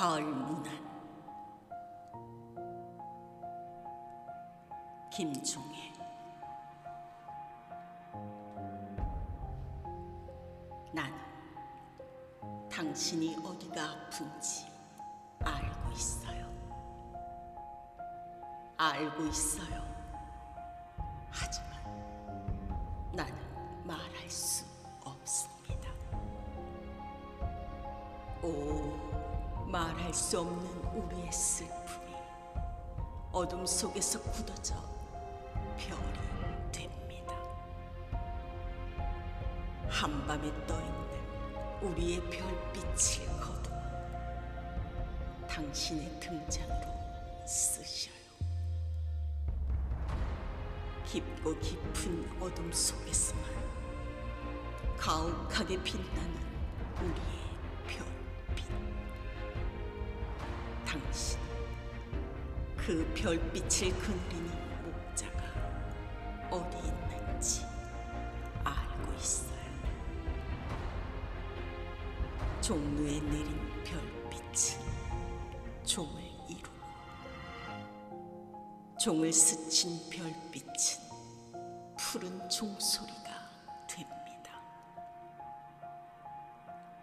가을 문안 김종혜 나는 당신이 어디가 아픈지 알고 있어요. 알고 있어요. 하지만 나는 말할 수 없습니다. 오, 말할 수 없는 우리의 슬픔이 어둠 속에서 굳어져 별이 됩니다. 한밤에 떠있는 우리의 별빛을 거두어 당신의 등장으로 쓰셔요. 깊고 깊은 어둠 속에서만 가혹하게 빛나는 그 별빛을 그리는 목자가 어디 있는지 알고 있어요. 종루에 내린 별빛은 종을 이루고 종을 스친 별빛은 푸른 종소리가 됩니다.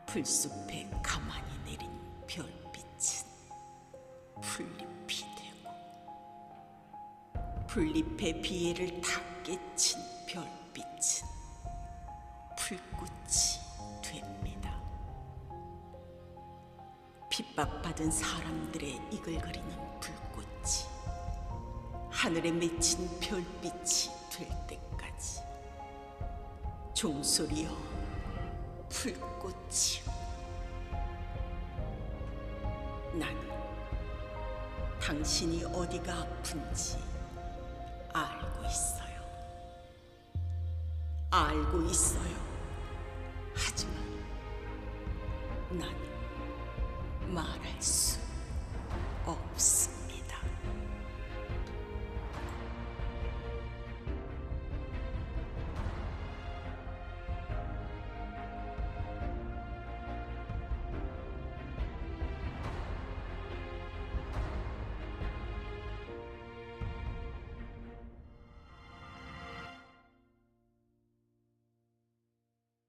풀숲에 가만히 내린 별빛은 풀잎이 되고 풀잎의 비애를 다 깨친 별빛은 풀꽃이 됩니다. 핍박받은 사람들의 이글거리는 불꽃이 하늘에 맺힌 별빛이 될 때까지 종소리여 불꽃이여 나는 당신이 어디가 아픈지 알고 있어요. 알고 있어요. 하지만 난 말할 수